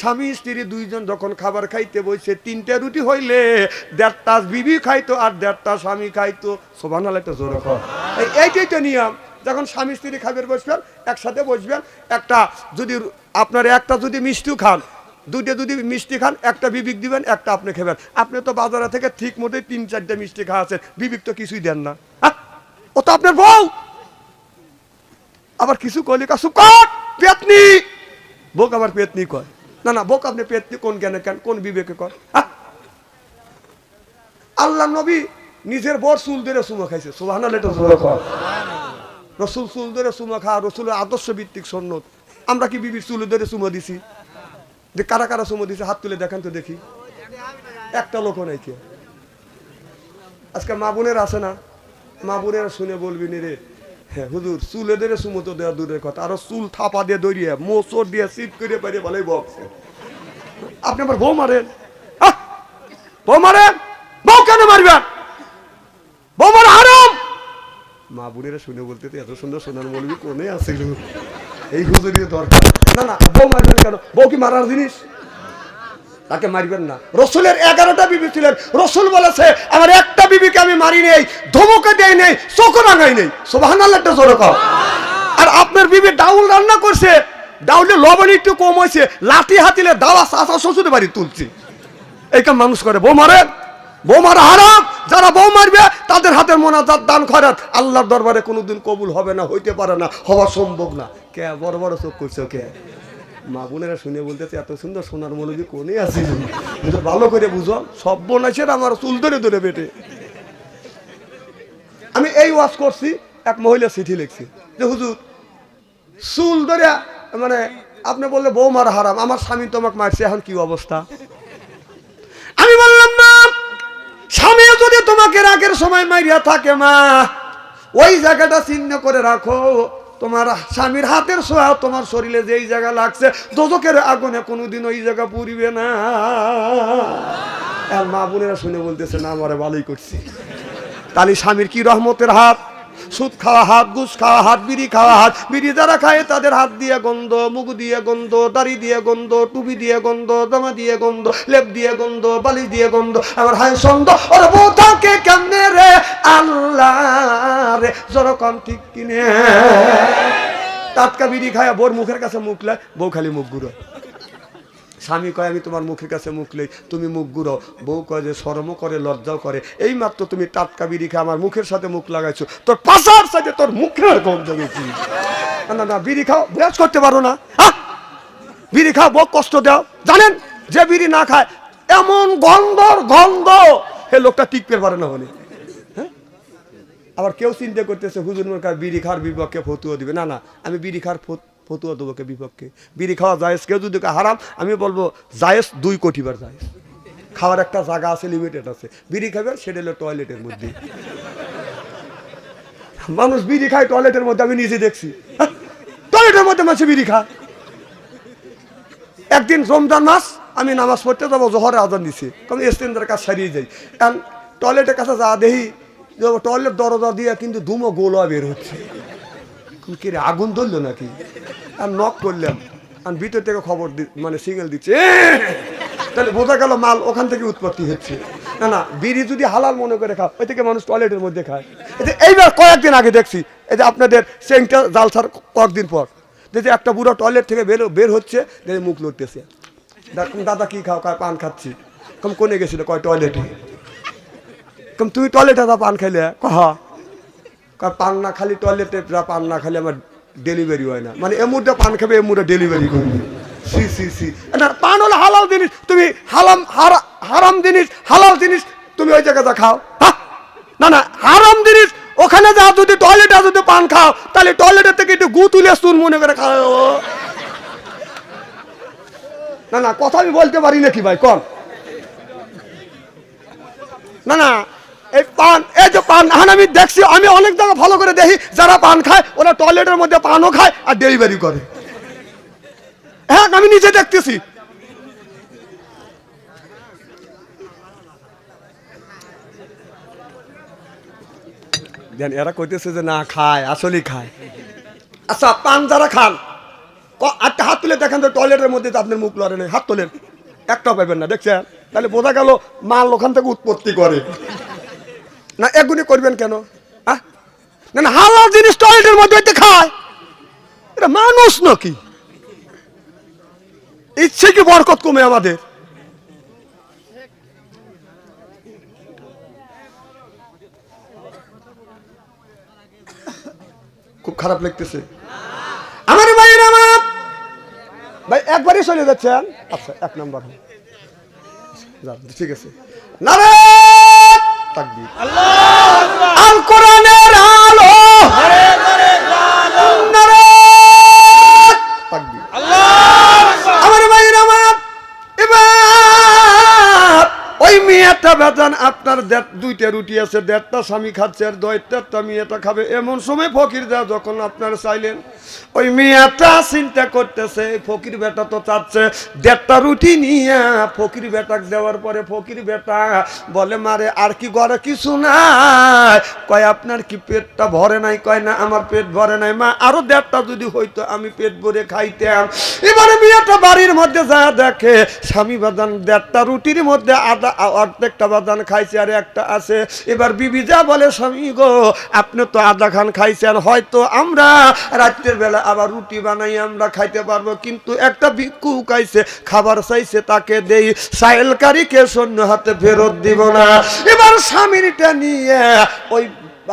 স্বামী, স্ত্রী দুইজন যখন খাবার খাইতে বসে তিনটে রুটি হইলে দেড়টা বিবি খাইতো আর দেড়টা স্বামী খাইতো। সোভান একটা জোর এই- এইটাই তো নিয়ম। যখন স্বামী, স্ত্রী খাবার বসবেন, একসাথে বসবেন, একটা যদি আপনার একটা যদি মিষ্টিও খান দুটো যদি মিষ্টি খান, একটা বিবিক দিবেন, একটা আপনি খাবেন। আপনি তো বাজারে থেকে ঠিক মতো তিন, চারটে মিষ্টি খাওয়াছেন বিবিক তো কিছুই দেন না? ও তো আপনার বউ। আবার কিছু কলিকা কাছু কট পেতনি। বোক আবার পেতনি কয়। না না, বোক আপনি পেতনি কোন জ্ঞানে কেন? কোন বিবেকে হ্যাঁ? আল্লাহ নবী নিজের বর চুল ধরে সুমা খাইছে। সুবাহান রসুল চুল ধরে সুমা খা, রসুলের আদর্শ ভিত্তিক সন্ন্যত। আমরা কি বিবির চুল ধরে সুমা দিছি? যে কারা কারা সুমা দিছে? হাত তুলে দেখেন তো দেখি। একটা লোক নাই কে? আজকে মা বোনের আছে না? মা বোনের শুনে বলবি নি রে হ্যাঁ হুজুর, চুলে ধরে সুমতো দেওয়া দূরের কথা। আরও চুল থাপা দিয়ে দড়িয়ে মোচর দিয়ে সিট করে পারে ভালোই বকছে। আপনি আবার বউ মারেন! বউ মারেন? বউ কেন মারবেন? বউ মারা হারাম! মা বোনেরা শুনে বলতে এত সুন্দর সোনার বলবি কোনে আসিল এই হুজুরির দরকার। না না, বউ মারবেন কেন? বউ কি মারার জিনিস? তাকে মারবেন না। রসুলের এগারোটা বিবি ছিলেন। রসুল বলেছে, আমার একটা বিবিকে আমি মারি নেই, ধমকে দেই নেই, চোখও রাঙাই নেই। আল্লাহটা জোরে কর আর আপনার বিবি ডাউল রান্না করছে ডাউলে লবণ একটু কম হয়েছে, লাঠি হাতিলে দাওয়া চাষা শ্বশুরের বাড়ি তুলছি। এই কাম মানুষ করে, বউ মারে, বউ মারা হারাম, যারা বউ মারবে, তাদের হাতের মোনাজাত দান খরাত আল্লাহর দরবারে কোনোদিন কবুল হবে না, হইতে পারে না, হওয়া সম্ভব না। কে? বড় বড় চোখ করছ কে মা বোনেরা শুনে বলতেছে, এত সুন্দর সোনার মৌলবী কোনে আসিল ভালো করে বুঝো, সব বোনাইছে আমার চুল ধরে ধরে বেটে? আমি এই ওয়াজ করছি, এক মহিলা চিঠি লিখছি, যে, হুজুর, চুল ধরে মানে আপনি বললে বউ মারা হারাম, আমার স্বামী তোমাকে মারছে, এখন কি অবস্থা? আমি বললাম, মা স্বামীও যদি তোমাকে রাগের সময় মারিয়া থাকে, মা, ওই জায়গাটা চিহ্ন করে রাখো তোমার স্বামীর হাতের সোয়া তোমার শরীরে যেই জায়গা লাগছে দোজকের আগুনে কোনোদিন ওই জায়গা পুরিবে না। মা বোনেরা শুনে বলতেছে, না, আমারে ভালোই করছি। তাহলে স্বামীর কি রহমতের হাত? সুদ খাওয়া হাত, ঘুষ খাওয়া হাত, বিড়ি খাওয়া হাত। বিড়ি যারা খায় তাদের হাত দিয়ে গন্ধ, মুখ দিয়ে গন্ধ, দাড়ি দিয়ে গন্ধ, টুপি দিয়ে গন্ধ, জামা দিয়ে গন্ধ, লেপ দিয়ে গন্ধ, বালি দিয়ে গন্ধ। আমার হায় সন্দ, ওর বউ থাকে কেমনে রে? আল্লাহ রে ঠিক কিনে। টাটকা বিড়ি খায়, বোর মুখের কাছে মুখ লাই বউ খালি মুখ ঘুরো স্বামী কয়, আমি তোমার মুখের কাছে মুখ লই তুমি মুখ গুড়ো বউ কয় যে শরমও করে, লজ্জাও করে। এই মাত্র তুমি টাটকা বিড়ি খেয়ে আমার মুখের সাথে মুখ লাগাইছো। তোর পাশার সাথে তোর মুখের গন্ধ গেছি না না বিড়ি খাও ব্রাশ করতে পারো না। হ্যাঁ বিড়ি খাও, বউ কষ্ট দাও। জানেন, যে বিড়ি না খায়, এমন গন্ধর গন্ধ হে লোকটা টিকতে পারে না হলে। হ্যাঁ? আবার কেউ চিন্তা করতেছে, হুজুর মোরকার বিড়ি খাওয়ার বিপক্ষে ফতুয়া দিবে। না না, আমি বিড়ি খাওয়ার ফতুয়া দেবো কে বিপক্ষে। বিড়ি খাওয়া জায়েজ, কেউ যদি হারাম, আমি বলব জায়েজ দুই কোটি বার জায়েজ। খাওয়ার একটা জায়গা আছে লিমিটেড আছে। বিড়ি খাবে, সেটা হলো টয়লেটের মধ্যে। মানুষ বিড়ি খায় টয়লেটের মধ্যে আমি নিজে দেখছি। হ্যাঁ? টয়লেটের মধ্যে মানুষ বিড়ি খায়। একদিন রমজান মাস, আমি নামাজ পড়তে যাব জহরে আজান দিছি। কারণ স্টেন্ডের কাজ সারিয়ে যাই কারণ টয়লেটের কাছে যা যে টয়লেট দরজা দিয়ে কিন্তু ধুমো গোলা বের হচ্ছে। কি আগুন ধরলো নাকি? আর নক করলাম। আর ভিতর থেকে খবর মানে সিগন্যাল দিচ্ছে তাহলে বোঝা গেল মাল ওখান থেকে উৎপত্তি হচ্ছে। না না, বিড়ি যদি হালাল মনে করে খাও ওই থেকে মানুষ টয়লেটের মধ্যে খায়। যে এইবার কয়েকদিন আগে দেখছি, এই যে আপনাদের সেন্টার জালসার কয়েকদিন পর দেখছি একটা বুড়ো টয়লেট থেকে বের বের হচ্ছে দেখে মুখ লড়তেছে। দাদা কি খাও, কয়, পান খাচ্ছি। কম কোনে গেছিল, কয় টয়লেটে কম তুই টয়লেটে দা পান খাইলে, কহা? কয় পান না খালি টয়লেটে পান না খালি আমার ডেলিভারি হয় না। মানে এমুরটা পান খাবে এমুরটা ডেলিভারি করবে। সি সি সি। না পান হলো হালাল জিনিস, তুমি হালাম হারা- হারাম জিনিস, হালাল জিনিস, তুমি ওই জায়গাটা খাও? না না, হারাম জিনিস, ওখানে যা যদি টয়লেটে যদি পান খাও, তাহলে টয়লেটের থেকে একটু গু তুলে চুন মনে করে খাও। না না, কথা আমি বলতে পারি নাকি ভাই? কন না না এই পান, এই যে পান, এখন আমি দেখছি, আমি অনেক জায়গা ভালো করে দেখি, যারা পান খায়, ওরা টয়লেটের মধ্যে পানও খায় আর ডেলিভারি করে। হ্যাঁ আমি নিজে দেখতেছি। এরা কইতেছে যে না, খায়, আসলেই খায়। আচ্ছা পান যারা খান আটটা হাত তুলে দেখেন তো টয়লেটের মধ্যে আপনার মুখ লড়ে নেই, হাত তোলেন। একটাও পাবেন না, দেখছেন? তাহলে বোঝা গেল, মাল ওখান থেকে উৎপত্তি করে। না এগুলি করবেন কেন? না না, হালাল জিনিস টয়লেটের মধ্যে হইতে খায়। এটা মানুষ নাকি? ইচ্ছে কি বরকত কমে আমাদের? খুব খারাপ লাগতেছে। আমার ভাইয়ের আমার ভাই, একবারই চলে যাচ্ছেন? আচ্ছা এক নম্বর। ঠিক আছে। নারে তাকবীর আল কোরআনের আলো। তাকবীর আমার ভাইয়ের আমার। এবার ওই মেয়েটা বেতন আপনার দেড়- দুইটা রুটি আছে, দেড়টা স্বামী খাচ্ছে আর দয়টারটা মেয়েটা খাবে। এমন সময় ফকির দেওয়া যখন আপনার চাইলেন, ওই মেয়েটা চিন্তা করতেছে ফকির বেটা তো চাচ্ছে দেড়টা রুটি নিয়ে। ফকির বেটাক দেওয়ার পরে ফকির বেটা বলে, মারে, আর কি ঘরে কিছু নাই? কয়, আপনার কি পেটটা ভরে নাই? কয়, না, আমার পেট ভরে নাই। মা, আরও দেড়টা যদি হইতো, আমি পেট ভরে খাইতাম। এবারে মেয়েটা বাড়ির মধ্যে যা দেখে, স্বামী বাদান দেড়টা রুটির মধ্যে আধা, অর্ধেকটা বাদান খাইছে আর একটা আছে। এবার বিবি যা বলে, স্বামী গো, আপনি তো আধা খান খাইছেন, হয়তো আমরা রাত্রের বেলা আবার রুটি বানাই, আমরা খাইতে পারব, কিন্তু একটা ভিক্ষু খাইছে, খাবার চাইছে তাকে দেই সাইলকারীকে সৈন্য হাতে ফেরত দিব না। এবার স্বামীটা নিয়ে ওই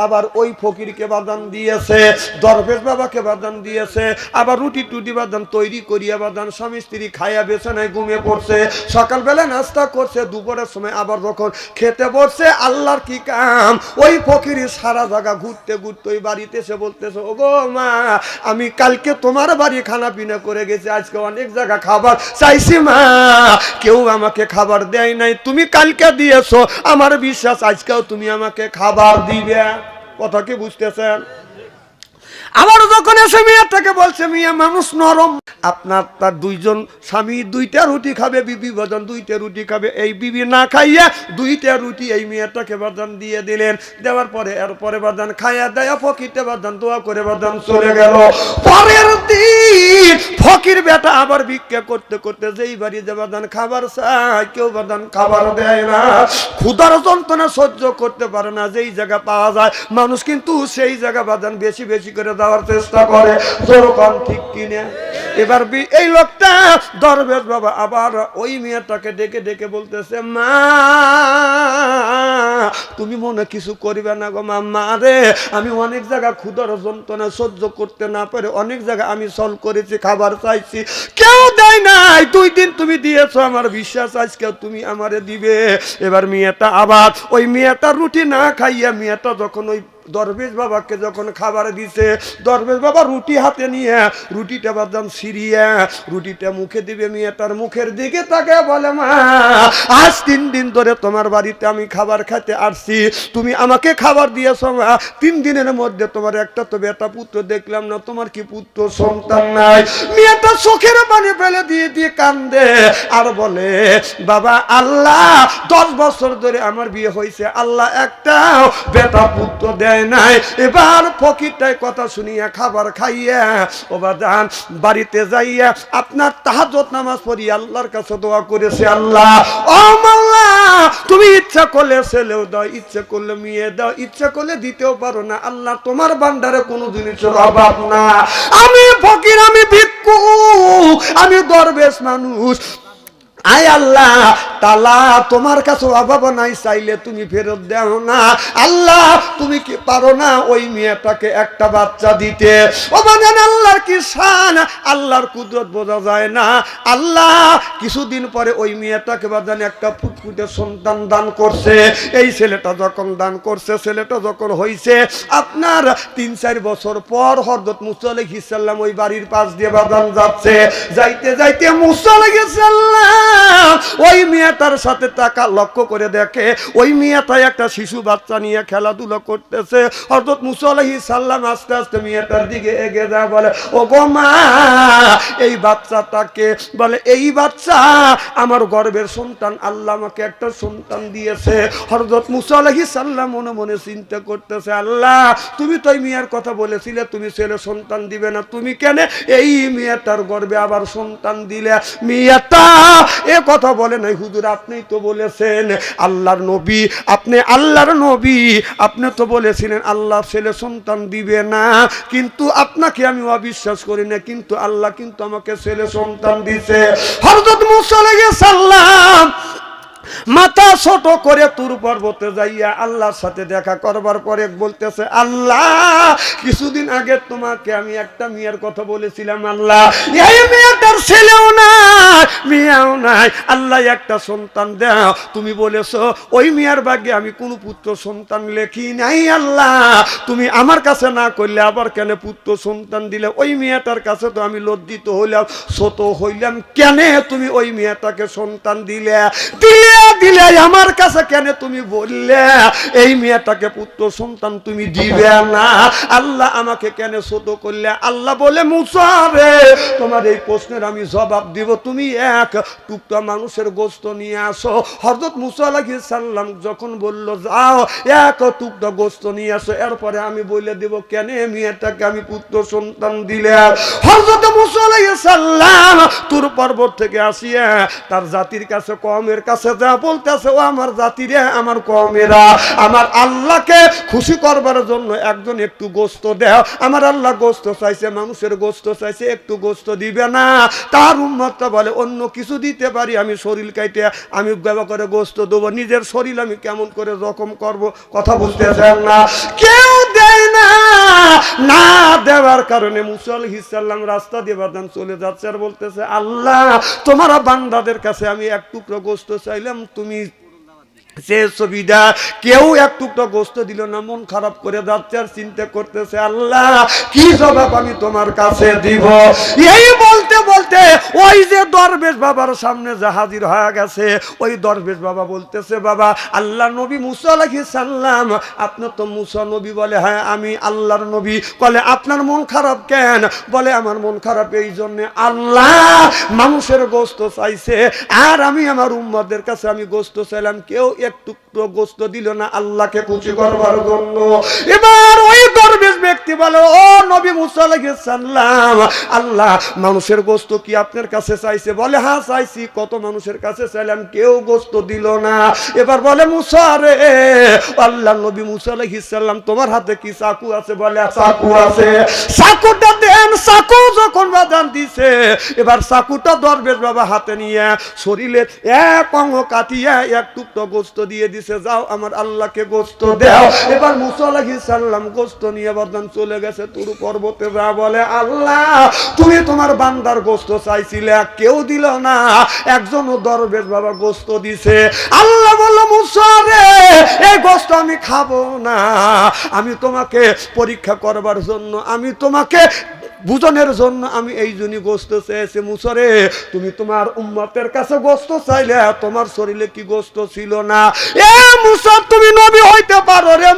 আবার ওই ফকিরকে বাদান দিয়েছে, দরবেশ বাবাকে বাদান দিয়েছে, আবার রুটি টুটি বাদান তৈরি করিয়া বাদান স্বামী স্ত্রী খাইয়া বেছে নাই, ঘুমিয়ে পড়ছে। সকালবেলা নাস্তা করছে, দুপুরের সময় আবার যখন খেতে বসছে, আল্লাহর কি কাম? ওই ফকির সারা জায়গা ঘুরতে ঘুরতে ওই বাড়িতে এসে বলতেছে ও গো মা, আমি কালকে তোমার বাড়ি খানা পিনা করে গেছি, আজকে অনেক জায়গা খাবার চাইছি মা, কেউ আমাকে খাবার দেয় নাই, তুমি কালকে দিয়েছ, আমার বিশ্বাস আজকেও তুমি আমাকে খাবার দিবে। কথা কি বুঝতেছেন? আবার যখন এসে মেয়েটাকে বলছে, মেয়ে মানুষ নরম। আপনার তার দুইজন স্বামী দুইটা রুটি খাবে, বিবি বাজান দুইটা রুটি খাবে, এই বিবি না খাইয়া দুইটা রুটি এই মেয়েটাকে বাজান দিয়ে দিলেন। দেওয়ার পরে, এরপরে বাজান খাইয়া দেয়া, ফকিরটা বাজান দোয়া করে বাজান চলে গেল। পরের দিন ফকির বেটা আবার ভিক্ষা করতে করতে যেই বাড়ি যে বাজান খাবার চায়, কেউ বাজান খাবার দেয় না। ক্ষুধার যন্ত্রণা সহ্য করতে পারে না, যেই জায়গা পাওয়া যায়। মানুষ কিন্তু সেই জায়গা বাজান বেশি বেশি করে দেওয়ার চেষ্টা করে জোর কম ঠিক কিনে? এবার এই লোকটা দরবেশ বাবা, আবার ওই মেয়েটাকে ডেকে ডেকে বলতেছে, মা, তুমি মনে কিছু করিবে না গো মা রে। আমি অনেক জায়গা ক্ষুধার যন্ত্রণা সহ্য করতে না পারে, অনেক জায়গা আমি সল করেছি, খাবার চাইছি। কেউ দেয় নাই। দুই দিন তুমি দিয়েছ আমার বিশ্বাস আজকে তুমি আমারে দিবে। এবার মেয়েটা আবার, ওই মেয়েটা রুটি না খাইয়া মেয়েটা যখন ওই দরবেশ বাবাকে যখন খাবার দিছে, দরবেশ বাবা রুটি হাতে নিয়ে, রুটিটা বাদাম সিরিয়া রুটিটা মুখে দিবে, মেয়েটার মুখের দিকে তাকে বলে, মা, আজ তিন দিন ধরে তোমার বাড়িতে আমি খাবার খেতে আসছি। তুমি আমাকে খাবার দিয়েছ, মা। তিন দিনের মধ্যে তোমার একটা তো বেটা পুত্র দেখলাম না, তোমার কি পুত্র সন্তান নাই? মেয়েটা চোখের পানি ফেলে দিয়ে দিয়ে কান্দে আর বলে, বাবা, আল্লাহ, দশ বছর ধরে আমার বিয়ে হয়েছে আল্লাহ একটাও বেটা পুত্র দেয় নাই। এবার ফকিরটাই কথা শুনিয়া খাবার খাইয়া, ও বাড়িতে যাইয়া আপনার তাহাজত নামাজ পড়ি, আল্লাহর কাছে দোয়া করেছে আল্লাহ। ও মাল্লা তুমি ইচ্ছা করলে ছেলেও দাও, ইচ্ছা করলে মেয়ে দাও, ইচ্ছা করলে দিতেও পারো না। আল্লাহ, তোমার ভান্ডারে কোনো জিনিসের অভাব না। আমি ফকির, আমি ভিক্ষু, আমি দরবেশ মানুষ। আয় আল্লাহ, তালা, তোমার কাছে অভাব নাই, চাইলে তুমি ফেরত দাও না। আল্লাহ, তুমি কি পারো না ওই মেয়েটাকে একটা বাচ্চা দিতে? ও বাজান আল্লাহর কি শান? আল্লাহর কুদরত বোঝা যায় না। আল্লাহ, কিছুদিন পরে ওই মেয়েটাকে বাজান একটা ফুটফুটে সন্তান দান করছে। এই ছেলেটা যখন দান করছে, ছেলেটা যখন হইছে, আপনার তিন, চার বছর পর হরদত মুসালিক ইসাল্লাম ওই বাড়ির পাশ দিয়ে বাদান যাচ্ছে। যাইতে যাইতে মুসালিক ইসাল্লাম ওই মেয়েটার সাথে টাকা লক্ষ্য করে দেখে, ওই মেয়েটা একটা শিশু বাচ্চা নিয়ে খেলাধুলা করতেছে। হজরত মুসালাহি সাল্লাম আস্তে আস্তে মেয়েটার দিকে এগিয়ে যায়, বলে ও গো মা, এই বাচ্চাটাকে, বলে, এই বাচ্চা আমার গর্বের সন্তান, আল্লাহ আমাকে একটা সন্তান দিয়েছে। হরজত মুসালাহি সাল্লাম মনে মনে চিন্তা করতেছে, আল্লাহ, তুমি তো এই মেয়ের কথা বলেছিলে, তুমি ছেলে সন্তান দিবে না, তুমি কেন এই মেয়েটার গর্বে আবার সন্তান দিলে? মেয়েটা এ কথা বলে নাই, হুজুর আপনি তো বলেছেন আল্লাহর নবী, আপনি আল্লাহর নবী, আপনি তো বলেছিলেন আল্লাহ ছেলে সন্তান দিবে না, কিন্তু আপনাকে আমি অবিশ্বাস করি না, কিন্তু আল্লাহ কিন্তু আমাকে ছেলে সন্তান দিছে। হরদ মুসলে গেছে সাল্লাম মাথা ছোট করে তুর পর্বতে যাইয়া আল্লাহর সাথে দেখা করবার পরে বলতেছে, আল্লাহ, কিছুদিন আগে তোমাকে আমি একটা মেয়ের কথা বলেছিলাম, আল্লাহ। এই মেয়েটার ছেলেও নাই, মেয়েও নাই। আল্লাহ, একটা সন্তান দাও। তুমি বলেছ, ওই মেয়ের ভাগ্যে আমি কোনো পুত্র সন্তান লেখি নাই, আল্লাহ। তুমি আমার কাছে না করলে আবার কেন পুত্র সন্তান দিলে? ওই মেয়েটার কাছে তো আমি লজ্জিত হইলাম। ছোট হইলাম কেন তুমি ওই মেয়েটাকে সন্তান দিলে? দিলে দিলে আমার কাছে কেন তুমি বললে? এই মেয়েটাকে পুত্র সন্তান তুমি দিবে না। আল্লাহ আমাকে কেন ছোট করলে? আল্লাহ বলে মুসারে তোমার এই প্রশ্নের আমি জবাব দিব। তুমি এক টুকটা মানুষের গোস্ত নিয়ে আসো। হরদত মুসা আলাইহিস সাল্লাম যখন বলল, যাও, এক টুকটা গোস্ত নিয়ে আসো। এরপরে আমি বলে দেব, কেন মেয়েটাকে আমি পুত্র সন্তান দিলে? হরদত মুসা আলাইহিস সাল্লাম তুর পর্বত থেকে আসিয়া তার জাতির কাছে কমের কাছে যা বলতেছে, ও আমার জাতিরে আমার কমেরা, আমার আল্লাহকে খুশি করবার জন্য একজন একটু গোস্ত দেও। আমার আল্লাহ গোস্ত চাইছে, মানুষের গোস্ত চাইছে, একটু গোস্ত দিবে না। তার উম্মতটা বলে, অন্য কিছু দিতে পারি, আমি শরীর কাইটে, আমি ব্যবহার করে গোস্ত দেবো, নিজের শরীর আমি কেমন করে রকম করব? কথা বুঝতেছেন না। কেউ দেয় না দেওয়ার কারণে মুসা হিসাল্লাম রাস্তা দিয়ে বাদান চলে যাচ্ছে আর বলতেছে, আল্লাহ, তোমার বান্দাদের কাছে আমি এক টুকরো গোস্ত চাইলাম, তুমি সে ছবিটা কেউ এক টুকরো গোস্ত দিল না, মন খারাপ করে যাচ্ছে আর চিন্তা করতেছে, আল্লাহ, কি জবাব আমি তোমার কাছে দিব? এই বলতে বলতে ওই যে দরবেশ বাবার সামনে যে হাজির হয়ে গেছে, ওই দরবেশ বাবা বলতেছে, বাবা আল্লাহ নবী মুসা আলাইহিস সাল্লাম আপনার তো মুসা নবী বলে হ্যাঁ আমি আল্লাহর নবী। বলে আপনার মন খারাপ কেন? বলে, আমার মন খারাপ এই জন্যে আল্লাহ মানুষের গোস্ত চাইছে, আর আমি আমার উম্মাদের কাছে আমি গোস্ত চাইলাম, কেউ একটু গোস্ত দিল না আল্লাহকে খুশি করবার জন্য। এবার ওই দরবেশ ব্যক্তি বলে, ও নবী মুসা সালাম, আল্লাহ, মানুষের গোস্ত কি আপনার কাছে চাইছে? বলে হ্যাঁ চাইছি। কত মানুষের কাছে চাইলাম, কেউ গোস্ত দিল না। এবার বলে, মুসা রে, আল্লাহ, নবী মুসা সালাম, তোমার হাতে কি চাকু আছে? বলে চাকু আছে। চাকুটা দেন, চাকু যখন বাজান দিছে, এবার চাকুটা দরবেশ বাবা হাতে নিয়ে শরীরে এক অঙ্গ কাটিয়ে এক টুকটো গোস্ত দিয়ে দিছে, যাও, আমার আল্লাহকে গোস্ত দাও। এবার মুসা সালাম গোস্ত নিয়ে বাদান চলে গেছে তুরু পর্বতে যা বলে, আল্লাহ, তুমি তোমার বান্দার গোস্ত চাইছিলে, কেউ দিল না। একজন দরবেশ বাবা গোস্ত দিছে। আল্লাহ বলল মুসারে এই গোস্ত আমি খাব না। আমি তোমাকে পরীক্ষা করবার জন্য, আমি তোমাকে বুঝনের জন্য আমি এই জন্যই গোস্ত চেয়েছি, মুসরে, তুমি তোমার উম্মতের কাছে গোস্ত চাইলে, তোমার শরীরে কি গোস্ত ছিল না? এ মুসা তুমি নবী হইতে পারো রে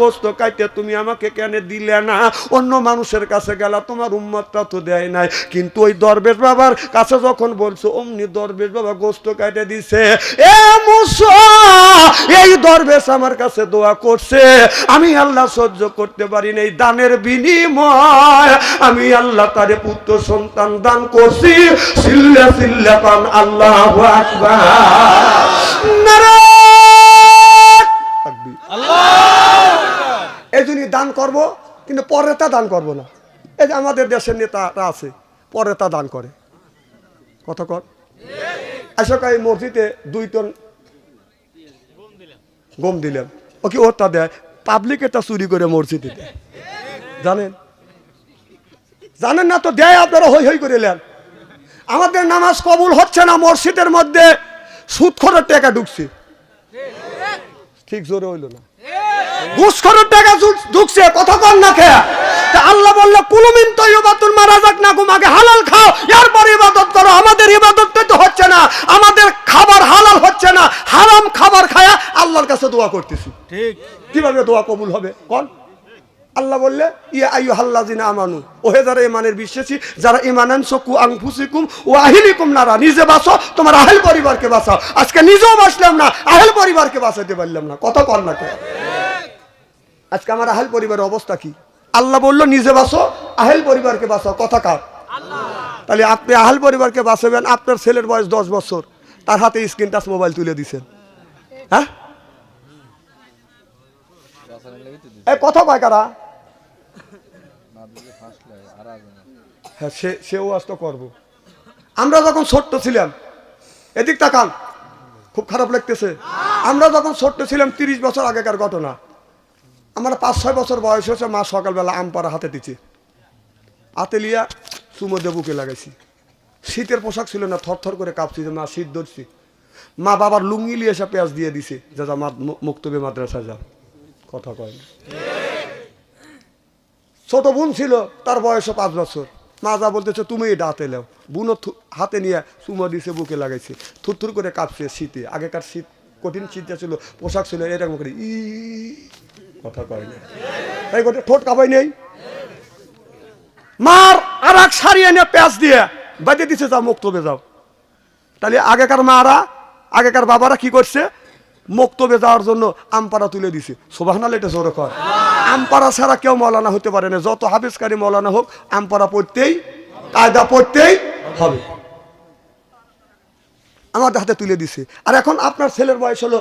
গোস্ত কাইতে তুমি আমাকে কেন দিলে না? অন্য মানুষের কাছে গেলা তোমার উম্মতটা তো দেয় নাই। কিন্তু ওই দরবেশ বাবার কাছে যখন বলছো, অমনি দরবেশ বাবা গোস্ত কাটে দিছে। এ মুসা এই দরবেশ আমার কাছে দোয়া করছে। আমি আল্লাহ সহ্য করতে পারি না এই দানের বিনিময়। আমি আল্লাহ তারে পুত্র সন্তান দান করছি। সিল্লা সিল্লা পান আল্লাহ এই দান করব কিন্তু পরে তা দান করব না। এই যে আমাদের দেশের নেতারা আছে পরে তা দান করে। কত কর আশোকা এই মসজিদে দুই টন গম দিলাম ও কি ওরটা দেয়? পাবলিক এটা চুরি করে মসজিদে দেয়। জানেন? জানেন না তো দেয় আপনারা হই হই করে নেন আমাদের নামাজ কবুল হচ্ছে না মসজিদের মধ্যে সুদখরের টাকা ঢুকছে। ঠিক জোরে হইল না। ঢুকছে আল্লাহ না হালাল খাও ইবাদত করো। আমাদের হচ্ছে না আমাদের খাবার হচ্ছে না খাবার খায়া আল্লাহর কাছে দোয়া ঠিক। কীভাবে দোয়া কবুল হবে? কন। আল্লাহ বললে, ইয়া আইয়ু হাল্লাজিনা আমানু। ওহে যারা ইমানের বিশ্বাসী, যারা ইমানান সকু আংফুসিকুম ও আহিলিকুম নারা। নিজে বাঁচো, তোমার আহেল পরিবারকে বাঁচাও। আজকে নিজেও বাঁচলাম না, আহেল পরিবারকে বাঁচাতে পারলাম না। কথা কর না কে আজকে আমার আহেল পরিবারের অবস্থা কি? আল্লাহ বলল, নিজে বাঁচো, আহেল পরিবারকে বাঁচাও। কথা কার? তাহলে আপনি আহেল পরিবারকে বাঁচাবেন আপনার ছেলের বয়স দশ বছর। তার হাতে স্ক্রিন টাচ মোবাইল তুলে দিছেন। হ্যাঁ? কথা কয় কারা? হ্যাঁ সে, সেও আজ তো করব। আমরা যখন ছোট্ট ছিলাম, এদিক তাকান, খুব খারাপ লাগতেছে। আমরা যখন ছোট্ট ছিলাম, তিরিশ বছর আগেকার ঘটনা। আমার পাঁচ, ছয় বছর বয়স হয়েছে, মা সকালবেলা আম পাড়া হাতে দিচ্ছে হাতে লিয়া চুমো দিয়ে বুকে লাগাইছি। শীতের পোশাক ছিল না থর করে কাঁপছি, যে মা শীত ধরছি। মা বাবার লুঙ্গি লিয়ে এসে পেঁয়াজ দিয়ে দিছে, যা যা মুক্তবে মাদ্রাসা যা কথা কয়। ছোট বোন ছিল, তার বয়স পাঁচ বছর। মা যা বলতেছে, তুমি হাতে লেও। বোনও থু- হাতে নিয়ে চুমো দিছে, বুকে লাগাইছে। থুরথুর করে কাঁপছে শীতে। আগেকার শীত, কঠিন শীতটা ছিল, পোশাক ছিল, এরকম করে ই, কথা কয় না। এই গোটে ঠোঁট কাবাই নেই। মার আর এক শাড়ি এনে প্যাঁচ দিয়ে বাজে দিছে, যাও, মুক্তবে যাও। তাহলে আগেকার মারা, আগেকার বাবারা কি করছে? মুক্তবে যাওয়ার জন্য আমপাড়া তুলে দিছে। সোভানাল এটা জোরে কর আমপাড়া ছাড়া কেউ মৌলানা হতে পারে না। যত হাফিজকারী মৌলানা হোক আমপাড়া পড়তেই কায়দা পড়তেই হবে। আমাদের হাতে তুলে দিছে। আর এখন আপনার ছেলের বয়স হলো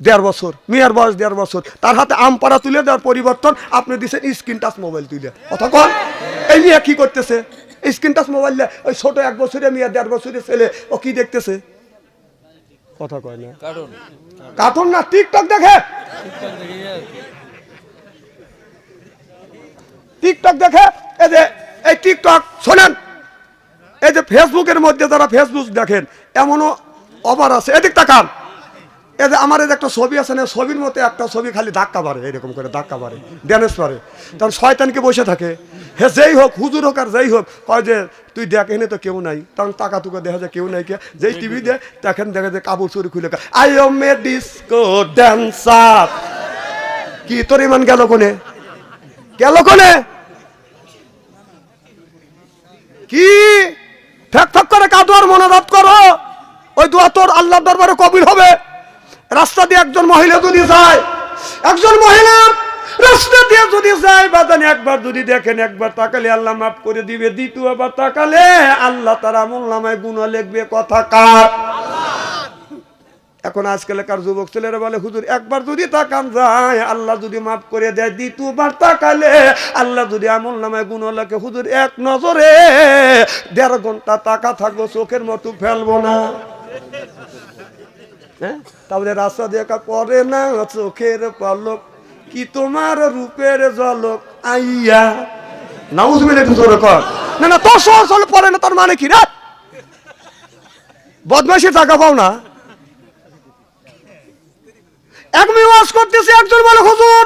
দেড় বছর মেয়ের বয়স দেড় বছর। তার হাতে আম পাড়া তুলে দেওয়ার পরিবর্তন আপনি দিচ্ছেন স্ক্রিন টাচ মোবাইল তুলে। অতক্ষণ এই মেয়ে কি করতেছে? স্ক্রিন টাচ মোবাইল ওই ছোট এক বছরের মেয়ে দেড় বছরের ছেলে ও কি দেখতেছে? কথা কয় না। কার্টুন না টিকটক দেখে। টিকটক দেখে এই যে এই টিকটক শোনেন এই যে ফেসবুকের মধ্যে যারা ফেসবুক দেখেন এমনও অবার আছে। এদিক তাকান। যে আমার একটা ছবি আছে না, ছবির মতো একটা ছবি খালি ধাক্কা পারে এরকম করে ধাক্কা পারে ড্যামেজ পারে তখন শয়তানকে বসে থাকে? হে যেই হোক, হুজুর হোক আর যেই হোক, কয় যে, তুই দেখ, এনে তো কেউ নাই। তখন টাকা টুকা দেখা যায় কেউ নাই কে। যেই টিভি দে দেখেন দেখা যায় কাপড় চুরি খুলে I am a disco dancer কি তোর ইমান গেল কোনে? গেল কোনে? কি? ফেক ফেক করে কাদুয়ার মনোরথ করো। ওই দোয়া তোর আল্লাহ দরবারে কবির হবে। রাস্তা দিয়ে একজন মহিলা যদি যায়, একজন মহিলা রাস্তা দিয়ে যদি যায়, বাদানি একবার যদি দেখেন, একবার তাকালে আল্লাহ মাফ করে দিবে দ্বিতীয়বার তাকালে আল্লাহ তার আমল নামায় গুণা লিখবে, কথা কার? এখন আজকালকার যুবক ছেলেরা বলে, হুজুর, একবার যদি তাকান যায়, আল্লাহ যদি মাফ করে দেয় দ্বিতীয়বার তাকালে আল্লাহ যদি আমল নামায় গুণ লাগে হুজুর, এক নজরে দেড় ঘণ্টা তাকা থাকব, চোখের মতো ফেলব না। তারপরে রাস্তা দেখা পরে না, চোখের পলক কি তোমার রূপের জলক আইয়া। নাউজ মিলে একটু জোরে কর। না না, তোর সহজ হলে পরে না, তোর মানে কি? রে বদমাইশি টাকা পাও না। এক মেয়ে ওয়াজ করতেছে, একজন বলে, হুজুর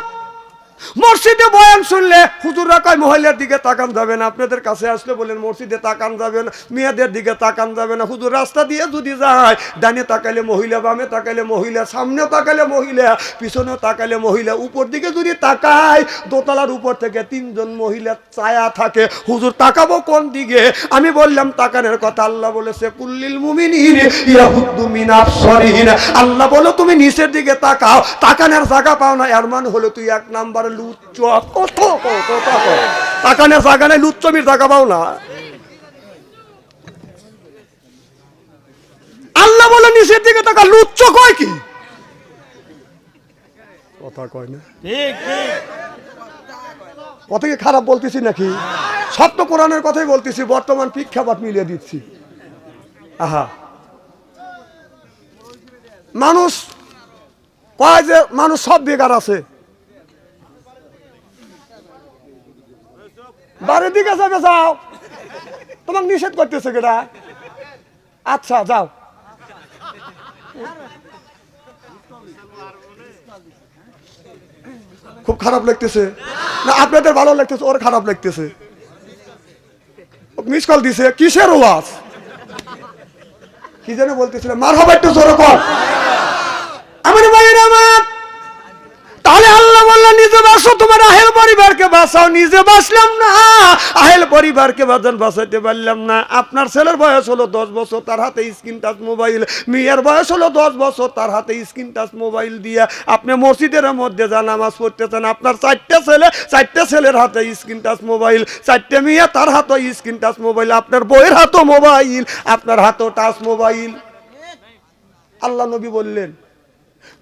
মসজিদে বয়ান শুনলে হুজুররা কয় মহিলার দিকে তাকান যাবে না, আপনাদের কাছে আসলে বলেন মসজিদে তাকান যাবে না, মেয়েদের দিকে তাকান যাবে না। হুজুর, রাস্তা দিয়ে যদি যায়, ডানে তাকালে মহিলা, বামে তাকালে মহিলা, সামনে তাকালে মহিলা, পিছনে তাকালে মহিলা, উপর দিকে যদি তাকায়, দোতলার উপর থেকে তিনজন মহিলা ছায়া থাকে, হুজুর, তাকাবো কোন দিকে? আমি বললাম, তাকানের কথা আল্লাহ বলেছে, কুল্লিল মিন আবসারিহিন। আল্লাহ বলো, তুমি নিচের দিকে তাকাও, তাকানের জায়গা পাও না, এর মানে হলো তুই এক নাম্বারে লুচ্চ কত কত লুচ্চমির না। আল্লাহ বলে নিচের দিকে তাকা লুচ্চ কয় কি? কথা কয় না। ঠিক ঠিক। কত কি খারাপ বলতেছি নাকি? সব তো কোরআনের কথাই বলতেছি বর্তমান প্রেক্ষাপাত মিলিয়ে দিচ্ছি। আহা। মানুষ কয় যে মানুষ সব বেকার আছে। বাড়ির দিকে যাবে, যাও। তোমাকে নিষেধ করতেছে কেটা আচ্ছা যাও। খুব খারাপ লাগতেছে। না, আপনাদের ভালো লাগতেছে, ওর খারাপ লাগতেছে। মিস কল দিছে, কিসের ওয়াজ? কি যেন বলতেছিল মার হবে একটু জোরে কর। আমার আল্লাহ নিজে বাসো, তোমার আহেল পরিবারকে বাঁচাও, নিজে বাঁচলাম না। আহেল পরিবারকে বাঁচাইতে পারলাম না। আপনার ছেলের বয়স হলো দশ বছর, তার হাতে স্ক্রিন টাচ মোবাইল। মেয়ের বয়স হলো দশ বছর, তার হাতে স্ক্রিন টাচ মোবাইল আপনি মসজিদের মধ্যে যা নামাজ পড়তেছেন, আপনার চারটে ছেলে, চারটে ছেলের হাতে স্ক্রিন টাচ মোবাইল, চারটে মেয়ে তার হাতে স্ক্রিন টাচ মোবাইল, আপনার বইয়ের হাতও মোবাইল, আপনার হাতও টাচ মোবাইল। আল্লাহ নবী বললেন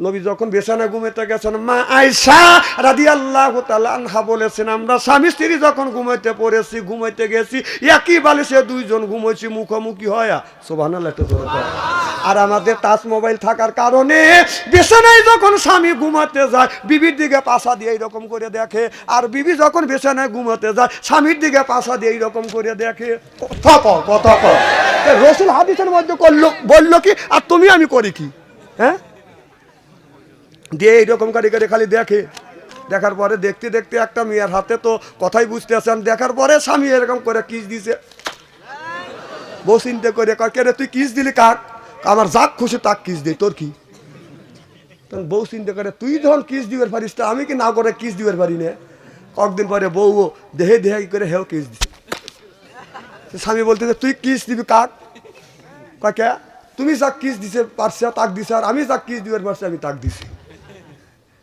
নবী যখন বেসানা ঘুমাইতে গেছেন, মা আয়সা রাদি আল্লাহ আনহা বলেছেন, আমরা স্বামী স্ত্রী যখন ঘুমাইতে পড়েছি, ঘুমাইতে গেছি, একই বালিশে দুইজন ঘুমাইছি, মুখোমুখি হয়া সোভানাল আর আমাদের টাচ মোবাইল থাকার কারণে বেসানায় যখন স্বামী ঘুমাতে যায়, বিবির দিকে পাশা দিয়ে এইরকম করে দেখে। আর বিবি যখন বেসানায় ঘুমাতে যায়, স্বামীর দিকে পাশা দিয়ে এইরকম করে দেখে। কথা। রসুল হাদিসের মধ্যে করল, বলল কি, আর তুমি, আমি করি কি? হ্যাঁ? দিয়ে এইরকম কারি কারি খালি দেখে। দেখার পরে দেখতে দেখতে একটা মেয়ের হাতে তো কথাই বুঝতে আছেন দেখার পরে স্বামী এরকম করে কিস দিছে। বউ চিন্তা করে কে রে, তুই কিস দিলি কাক আমার যাক খুশি, তাক কিস দিই। তোর কি? বউ চিন্তা করে, তুই যখন কিস দিবার পারিস তা আমি কি না করে কিস দিবার পারি না? কয়েকদিন পরে বউ দেহে দেহে করে হেও কিস দিছে। স্বামী বলতে তুই কিস দিবি কাক কয়, কে? তুমি যাক কিস দিছে, পারছে তাক দিছে, আর আমি যাক কিস দিবার পারছি, আমি তাক দিছি।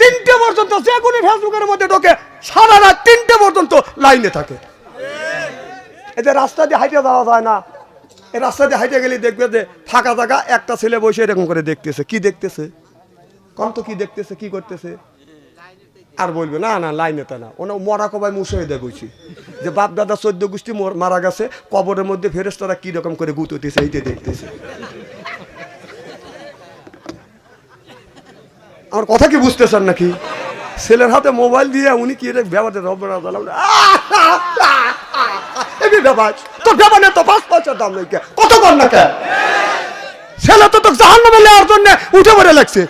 তিনটে পর্যন্ত যে কোনো ফেসবুকের মধ্যে ঢোকে, সারা রাত তিনটে পর্যন্ত লাইনে থাকে। এতে রাস্তা দিয়ে হাইটে যাওয়া যায় না, এই রাস্তা দিয়ে হাইটে গেলে দেখবে যে ফাঁকা জায়গা, একটা ছেলে বসে এরকম করে দেখতেছে। কি দেখতেছে? কম তো কি দেখতেছে, কি করতেছে? আর বলবে, না না, লাইনে তা না। ওনা মরা কবাই মুশাহিদা কইছি যে বাপ দাদা চোদ্দ গোষ্ঠী মারা গেছে, কবরের মধ্যে ফেরেস্তারা কি রকম করে গুততেছে এইটা দেখতেছে। আমার কথা কি বুঝতেছেন নাকি? ছেলের হাতে মোবাইল দিয়ে উনি কি নেই কত ছেলে তো জন্য উঠে লাগছে।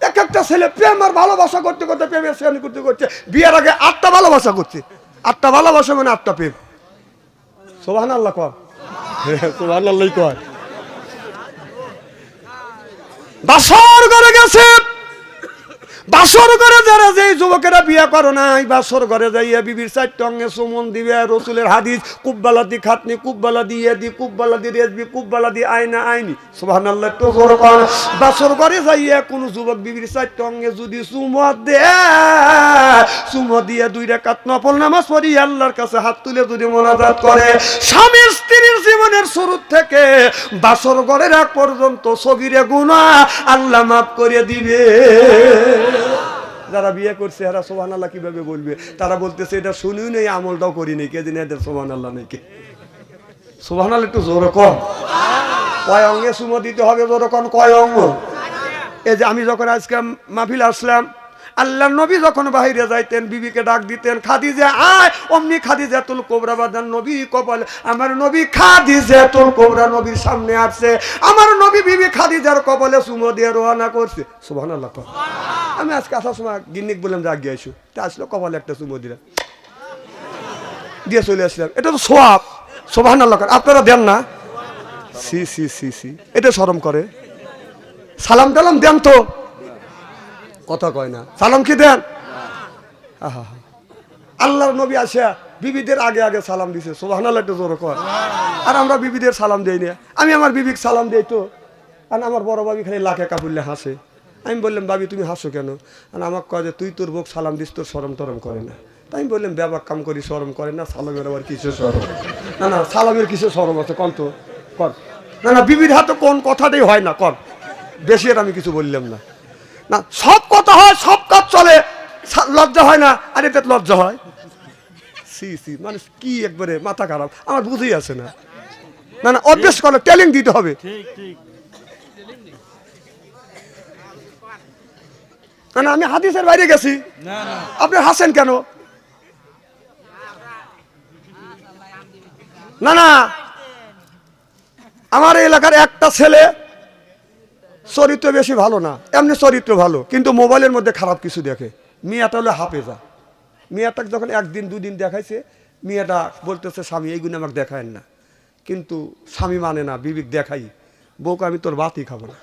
এক একটা ছেলে প্রেম আর ভালোবাসা করতে করতে, প্রেমের করতে করতে, বিয়ের আগে আটটা ভালোবাসা করছে। আটটা ভালোবাসা মানে আটটা প্রেম। সোহান আল্লাহ কর। সোহান আল্লাহ কর। বাসর করে গেছে। বাসর ঘরে যারা যে যুবকেরা বিয়ে করো নাই, বাসর ঘরে যাইয়া বিবির চার অঙ্গে সুমন দিবে, রসুলের হাদিস কুব্বালা দি খাতনি কুব্বালা দিয়ে দি কুব্বালা দি রেজবি কুব্বালা দি আইনা। আইনি সুবহান আল্লাহ তো বাসর ঘরে যাইয়া কোন যুবক বিবির চার অঙ্গে যদি সুমত দে সুমত দিয়ে দুই রেখাত নফল নামাজ পড়ি, আল্লাহর কাছে হাত তুলে যদি মোনাজাত করে। স্বামী স্ত্রীর জীবনের শুরু থেকে বাসর ঘরের এক পর্যন্ত সগিরে গুণা আল্লাহ মাফ করে দিবে। যারা বিয়ে করছে, এরা সোহান আল্লাহ কীভাবে বলবে? তারা বলতেছে, এটা শুনিও নেই, আমলটাও করি নেই কে দিনে এদের সোহান আল্লাহ নেই কে? সোহান আল্লাহ একটু জোরে কম কয় অঙ্গে সুমো দিতে হবে, জোরে কম কয় অঙ্গ? এই যে আমি যখন আজকে মাহফিল আসলাম আল্লাহ নবী যখন বাইরে যাইতেন, বিবিকে ডাক দিতেন, খাদিজা, আয়! অমনি খাদিজা তুল কোবরা বাদান নবী কপাল। আমার নবী খাদিজা তুল কোবরা নবীর সামনে আসছে। আমার নবী বিবি খাদি খাদিজার কপালে সুমো দিয়ে রোহানা করছে। সুবহানাল্লাহ আমি আজকে আসার সময় গিন্নিক বললাম যে আগে আইসু তা আসলো, কপালে একটা চুমো দিলাম দিয়ে চলে আসলাম। এটা তো সোয়াব। সোভান আল্লাহ আপনারা দেন না? সি সি সি সি। এটা শরম করে। সালাম টালাম দেন তো। কথা কয় না। সালাম কি দেন? আহা। আল্লাহর নবী আসে, বিবিদের আগে আগে সালাম দিছে। সোহান আল্লাহ একটু জোর কর। আর আমরা বিবিদের সালাম দেই না। আমি আমার বিবিক সালাম দেই তো। আর আমার বড় বাবি খালি লাখে কাপুরলে হাসে। আমি বললাম বাবি তুমি হাসো কেন? আর আমাকে কয় যে, তুই তোর বউক সালাম দিস, তোর সরম টরম করে না। তাই আমি বললাম, ব্যাপার কাম করি সরম করে না, সালামের আবার কিছু সরম না না, সালামের কিছু সরম আছে? কন তো কর না না, বিবির হাতে কোন কথাটাই হয় না কর বেশি আর আমি কিছু বললাম না। না, সব কথা হয়, সব কাজ চলে লজ্জা হয় না, আর এতে লজ্জা হয়। সি সি মানে কি একবারে মাথা খারাপ, আমার বুঝেই আছে না। না না, অভ্যেস করো ট্যালেন্ট দিতে হবে। ঠিক ঠিক। না আমি হাদিসের বাইরে গেছি। আপনি হাসেন কেন? না না। আমার এলাকার একটা ছেলে চরিত্র বেশি ভালো না এমনি চরিত্র ভালো কিন্তু মোবাইলের মধ্যে খারাপ কিছু দেখে। মেয়েটা হলো হাফেজা। মেয়েটাকে যখন একদিন দুদিন দেখাইছে মেয়েটা বলতেছে স্বামী এইগুলো আমাকে দেখায় না। কিন্তু স্বামী মানে না বিবেক দেখাই। বউকে আমি তোর বাতি খাব না।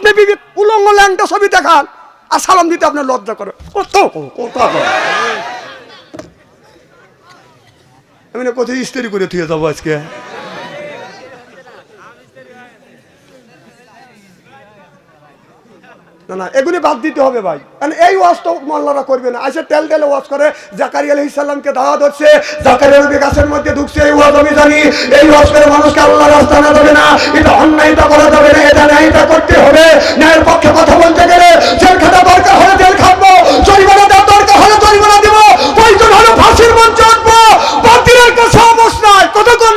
আপনি বিবি উলঙ্গ ল্যাংটা ছবি দেখান আর সালাম দিতে আপনার লজ্জা করে। কত? কত আমি কোথায় স্ত্রী করে থুয়ে যাব আজকে। না না, এগুলি বাদ দিতে হবে ভাই। কারণ এই ওয়াজ তো মোল্লারা করবে না। আসে তেল তেলে ওয়াজ করে, জাকারি আলহ ইসাল্লামকে দাওয়া ধরছে, জাকারি আলবি গাছের মধ্যে ঢুকছে, এই ওয়াজ আমি জানি। এই ওয়াজ করে মানুষকে আল্লাহ রাস্তা না দেবে না, এটা অন্যায়টা করা যাবে না, এটা ন্যায়টা করতে হবে। ন্যায়ের পক্ষে কথা বলতে গেলে জেল খাটা দরকার হলে জেল খাটবো, জরিমানা দেওয়ার দরকার হলে জরিমানা দেবো, প্রয়োজন হলে ফাঁসির মঞ্চ আঁকবো বাতিলের কাছে অবস্থা কত কেন